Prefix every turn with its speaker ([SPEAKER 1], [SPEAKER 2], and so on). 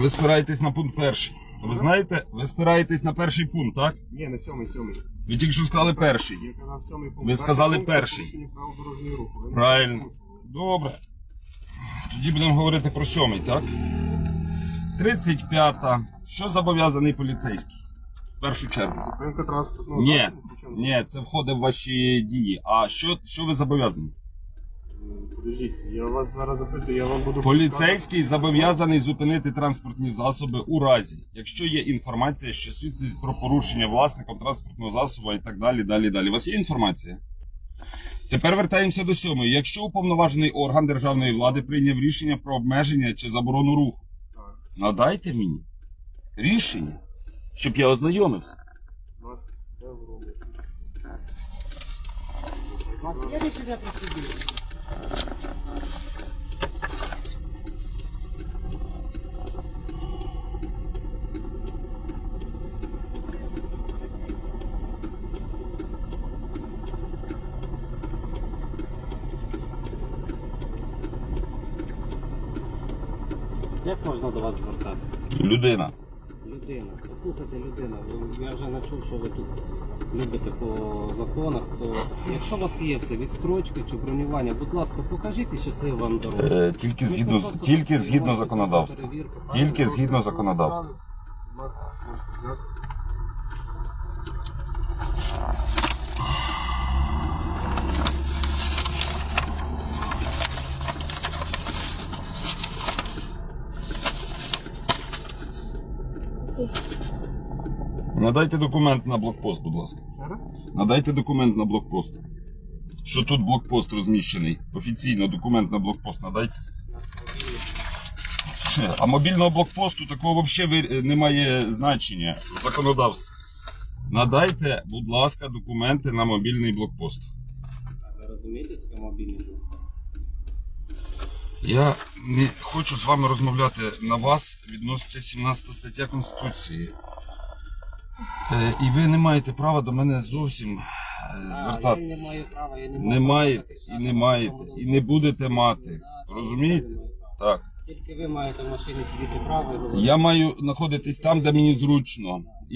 [SPEAKER 1] Ви спираєтесь на пункт перший. Ви знаєте, ви спираєтесь на перший пункт, так?
[SPEAKER 2] Ні, на сьомий, сьомий.
[SPEAKER 1] Ви тільки що сказали перший.
[SPEAKER 2] Я казав сьомий пункт.
[SPEAKER 1] Ви сказали
[SPEAKER 2] Перший пункт
[SPEAKER 1] перший.
[SPEAKER 2] порушення правил дорожнього руху. Ви не
[SPEAKER 1] Правильно. Добре. Тоді будемо говорити про сьомий, так? 35-та. Що зобов'язаний поліцейський? В першу чергу.
[SPEAKER 2] Зупинка транспортного
[SPEAKER 1] Ні,
[SPEAKER 2] засобу, причому-
[SPEAKER 1] ні, це входить в ваші дії. А що, що ви зобов'язані?
[SPEAKER 2] Подождіть, я вас зараз запитую, я вам буду...
[SPEAKER 1] Поліцейський зобов'язаний зупинити транспортні засоби у разі, якщо є інформація, що свідчить про порушення власником транспортного засобу і так далі. Далі, далі. У вас є інформація? Тепер вертаємося до сьомої. Якщо уповноважений орган державної влади прийняв рішення про обмеження чи заборону руху,
[SPEAKER 2] Так,
[SPEAKER 1] надайте мені рішення, щоб я ознайомився.
[SPEAKER 3] Я рішення про Як можна до вас звертатися?
[SPEAKER 1] Людина.
[SPEAKER 3] Людина. Послухайте, людина. Я вже не чув, що ви тут любите по законах. То якщо у вас є все, відстрочки чи бронювання, будь ласка, покажіть і щасливо вам дорогу.
[SPEAKER 1] Е, тільки згідно,
[SPEAKER 3] просто
[SPEAKER 1] тільки згідно законодавства. Тільки згідно законодавства.
[SPEAKER 2] Будь ласка, можете взяти.
[SPEAKER 1] Надайте документ на блокпост, будь ласка. Надайте документ на блокпост. Що тут блокпост розміщений? Офіційно документ на блокпост надайте. Е, А мобільного блокпосту такого взагалі немає значення в законодавстві. Надайте, будь ласка, документи на мобільний блокпост.
[SPEAKER 3] А Ви розумієте, таке мобільний блок?
[SPEAKER 1] Я не хочу з вами розмовляти на вас. Відноситься 17 стаття Конституції. Е, І ви не маєте права до мене зовсім е,
[SPEAKER 3] Я
[SPEAKER 1] звертатися.
[SPEAKER 3] не маю права, я не
[SPEAKER 1] Не маєте і не маєте, і не будете мати. Розумієте? Так.
[SPEAKER 3] Тільки ви маєте в машині сидіти право і говорити.
[SPEAKER 1] Я маю знаходитись там, де мені зручно. І